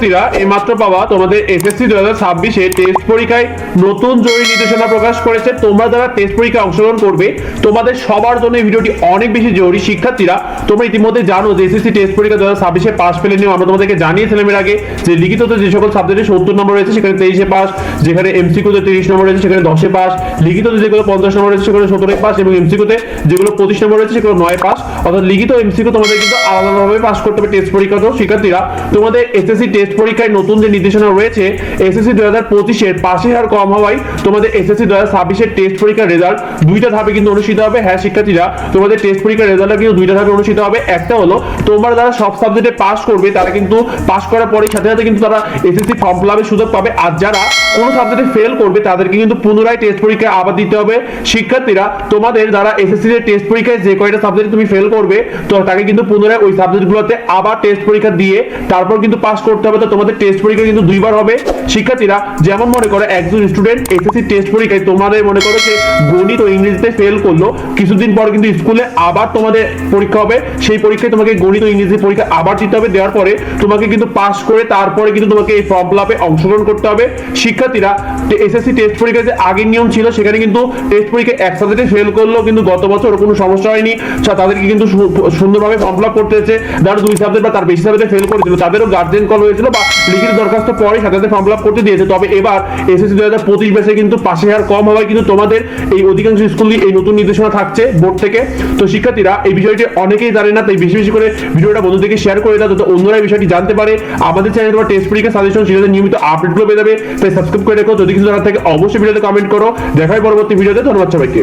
শিক্ষার্থীরা এইমাত্র পাওয়া তোমাদের এসএসসি দু হাজার ছাব্বিশে টেস্ট পরীক্ষায় নতুন জরুরি নির্দেশনা প্রকাশ করেছে। তোমরা যারা টেস্ট পরীক্ষায় অংশগ্রহণ করবে, তোমাদের সবার জন্য এই ভিডিওটি অনেক বেশি জরুরি। শিক্ষার্থীরা, তোমরা ইতিমধ্যে জানো যে এসএসসি টেস্ট পরীক্ষা দু হাজার ছাব্বিশে পাস পেলে নিয়ে আমরা তোমাদেরকে জানিয়েছিলাম এর আগে যে লিখিততে যে সকল সাবজেক্টে সত্তর নম্বর রয়েছে, সেখানে তেইশে পাস যেখানে এমসিকিউতে তিরিশ নম্বর রয়েছে, সেখানে দশে পাস লিখিততে যেগুলো পঞ্চাশ নম্বর রয়েছে সেখানে সতেরো পাস এবং এমসিকিউতে যেগুলো পঁচিশ নম্বর রয়েছে, সেগুলো নয় পাস অর্থাৎ লিখিত এমসিকিউ তোমাদের কিন্তু আলাদাভাবে পাস করতে হবে টেস্ট পরীক্ষাতেও। শিক্ষার্থীরা, তোমাদের এসএসসি টেস্ট পরীক্ষায় নতুন যে নির্দেশনা রয়েছে। এসএসসি দু হাজার পঁচিশের পাশের হার কম হওয়ায় তোমাদের এসএসসি দু হাজার ছাব্বিশের টেস্ট পরীক্ষার রেজাল্ট দুইটা ধাপে কিন্তু অনুষ্ঠিত হবে। হ্যাঁ শিক্ষার্থীরা, তোমাদের টেস্ট পরীক্ষার রেজাল্ট কিন্তু দুইটা ধাপে অনুষ্ঠিত হবে। একটা হলো, তোমরা যারা সব সাবজেক্টে পাস করবে, তারা কিন্তু পাস করার পরে সাথে সাথে কিন্তু তারা এসএসসি ফর্ম ফিলাপের সুযোগ পাবে। আর যারা কোনো সাবজেক্টে ফেল করবে, তাদেরকে কিন্তু পুনরায় টেস্ট পরীক্ষায় আবার দিতে হবে। শিক্ষার্থীরা, তোমাদের যারা এসএসসি এর টেস্ট পরীক্ষায় যে কয়টা সাবজেক্টে তুমি ফেল করবে, তো তাকে কিন্তু পুনরায় ওই সাবজেক্টগুলোতে আবার টেস্ট পরীক্ষা দিয়ে তারপর কিন্তু পাস করতে হবে তো তোমাদের টেস্ট পরীক্ষা কিন্তু দুইবার হবে। শিক্ষার্থীরা যেমন মনে করো একজন স্টুডেন্ট এসএসসি টেস্ট পরীক্ষায় তোমাদের মনে করো যে গণিত ও ইংরেজিতে ফেল করল, কিছুদিন পর কিন্তু স্কুলে আবার তোমাদের পরীক্ষা হবে। সেই পরীক্ষায় তোমাকে গণিত ও ইংরেজি পরীক্ষা আবার দিতে হবে। দেওয়ার পরে তোমাকে কিন্তু পাস করে তারপরে কিন্তু তোমাকে এই ফর্ম ফিলাপে অংশগ্রহণ করতে হবে। শিক্ষার্থীরা এসএসসি টেস্ট পরীক্ষায় যে আগের নিয়ম ছিল, সেখানে কিন্তু টেস্ট পরীক্ষা একসাথে ফেল করল, কিন্তু গত বছর কোনো সমস্যা হয়নি। তাদেরকে কিন্তু সুন্দরভাবে ফর্ম ফিলাপ করতে হয়েছে। যারা দুই সাবজেক্ট বা তার বেশি সাবজেক্টে ফেল করেছিল, তাদেরও গার্জেন কল হয়েছিল। বা লিখিত দরখাস্ত পরে সাথে সাথে ফর্ম ফিলাপ করতে দিয়েছে। তবে এবার এসএসসি দু হাজার পঁচিশ ব্যাচে কিন্তু পাশে হার কম হওয়ায় কিন্তু তোমাদের এই অধিকাংশ স্কুলে এই নতুন নির্দেশনা থাকছে বোর্ড থেকে। তো শিক্ষার্থীরা এই বিষয়টি অনেকেই জানে না, তাই বেশি বেশি করে ভিডিওটা বন্ধুদেরকে শেয়ার করে দাও যাতে অন্যরা বিষয়টি জানতে পারে। আমাদের চ্যানেলে তোমার টেস্ট পরীক্ষা সাজেশন সেটাতে নিয়মিত আপডেটগুলো পেয়ে যাবে। তাই সাবস্ক্রাইব করে রেখো। যদি কিছু জানার থাকে অবশ্যই ভিডিওতে কমেন্ট করো। দেখাই পরবর্তী ভিডিওতে। ধন্যবাদ সবাইকে।